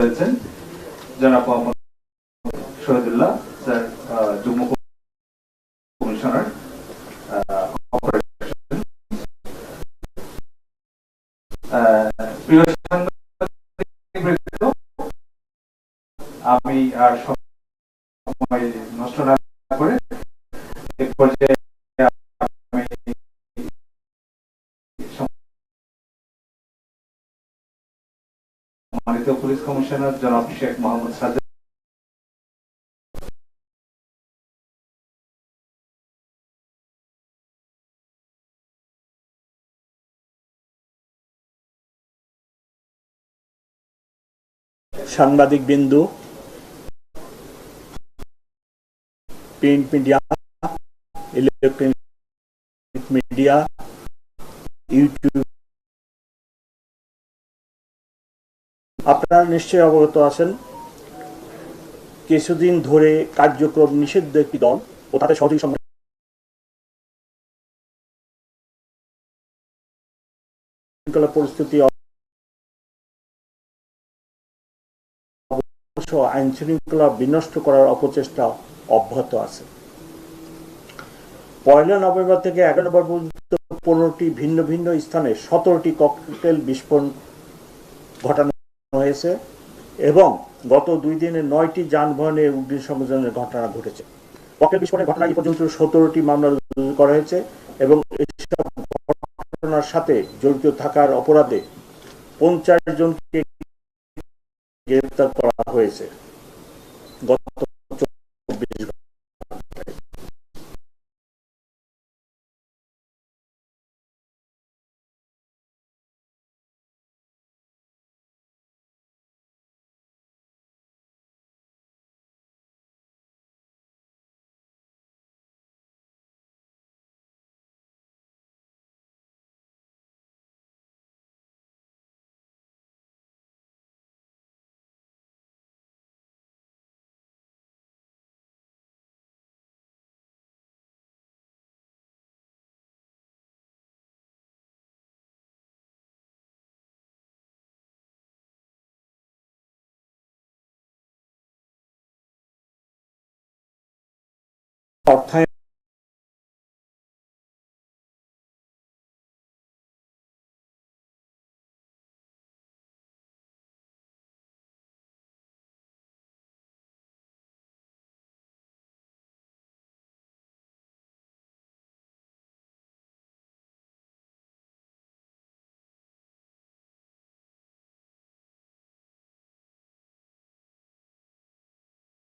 রয়েছেন জনাব মোহাম্মদ শহীদুল্লাহ, স্যার যুগ্ম কমিশনার আমি আর সময় নষ্ট না করে এ পর্যায়ে সম্মানিত পুলিশ কমিশনার জনাব শেখ মোহাম্মদ সাদেক। সাংবাদিক বিন্দু print media electronic media YouTube আপনারা নিশ্চয়ই অবগত আছেন, কিছুদিন ধরে কার্যক্রম নিষিদ্ধ একটি দল ও তাদের সহযোগী পরিস্থিতি আইন শৃঙ্খলা বিনষ্ট করার অপচেষ্টা অব্যাহত আছে। পয়লা নভেম্বর থেকে এগারো নভেম্বর পর্যন্ত পনেরোটি ভিন্ন ভিন্ন স্থানে সতেরোটি ককটেল বিস্ফোরণ ঘটানো হয়েছে এবং গত দুই দিনে নয়টি যানবাহনে অগ্নিসংযোগের ঘটনা ঘটেছে। পকেট বিস্ফোরণের ঘটনা এই পর্যন্ত সতেরোটি মামলা রুজু করা হয়েছে এবং এসব ঘটনার সাথে জড়িত থাকার অপরাধে পঞ্চাশ জনকে গ্রেপ্তার করা হয়েছে। গত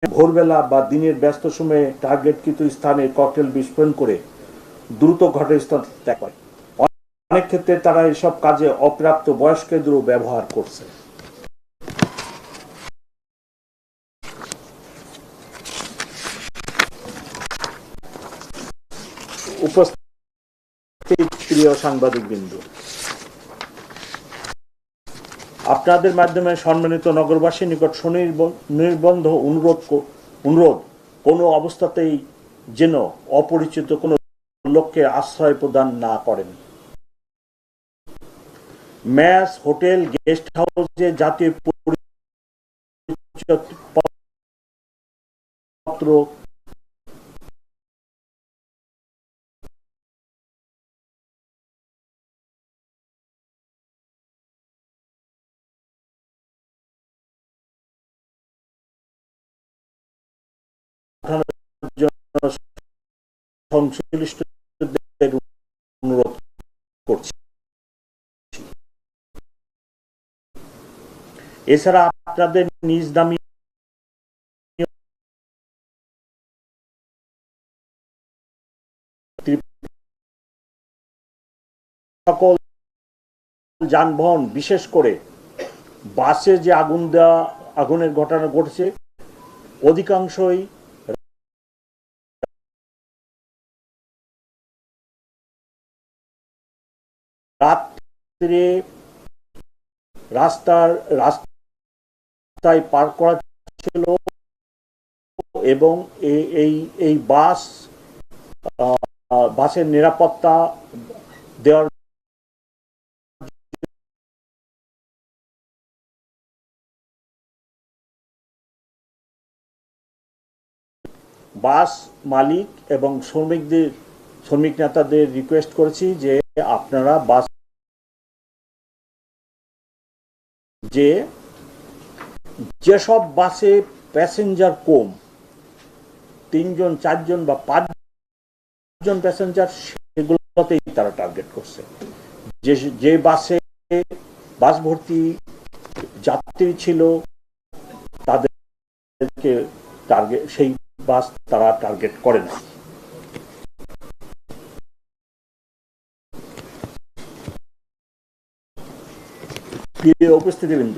ভোরবেলা বা দিনের ব্যস্ত সময়ে টার্গেটকৃত স্থানে ককটেল বিস্ফোরণ করে দ্রুত ঘটনাস্থল ত্যাগ করে। অনেক ক্ষেত্রে তারা এসব কাজে অপ্রাপ্ত বয়স্কদেরও ব্যবহার করছে। উপস্থিত প্রিয় সাংবাদিক বিন্দু আপনাদের মাধ্যমে সম্মানিত নগরবাসীর নিকট সুনির্ব- নির্বন্ধ অনুরোধ অনুরোধ, কোনো অবস্থাতেই যেন অপরিচিত কোনো লোককে আশ্রয় প্রদান না করেন। ম্যাচ হোটেল, গেস্ট হাউসে জাতীয় পত্র সংশ্লিষ্টদের অনুরোধ করছি। এছাড়া আপনাদের নিজ দামি সকল যানবাহন, বিশেষ করে বাসে যে আগুন দেওয়া, আগুনের ঘটনা ঘটেছে, অধিকাংশই রাত্রে রাস্তার, রাস্তায় পার করা ছিল এবং এই এই বাস বাসের নিরাপত্তা দেওয়ার বাস মালিক এবং শ্রমিকদের, শ্রমিক নেতাদের রিকোয়েস্ট করেছি যে আপনারা বাস যে যেসব বাসে প্যাসেঞ্জার কম, তিনজন, চারজন বা পাঁচজন প্যাসেঞ্জার, সেগুলোতেই তারা টার্গেট করছে। যে যে বাসে বাস ভর্তি যাত্রী ছিল, তাদেরকে টার্গেট সেই বাস তারা টার্গেট করে না। প্রিয় উপস্থিতিবৃন্দ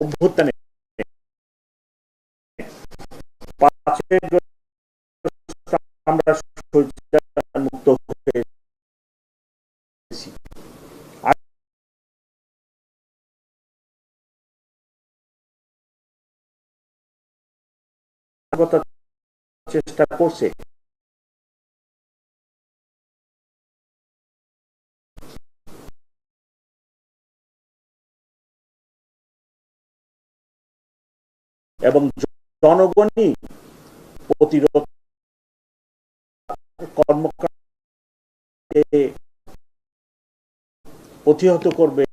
অভ্যুত্থানে আমরা চেষ্টা করছে। এবং জনগণই প্রতিরোধ কর্মকাণ্ডে প্রতিহত করবে।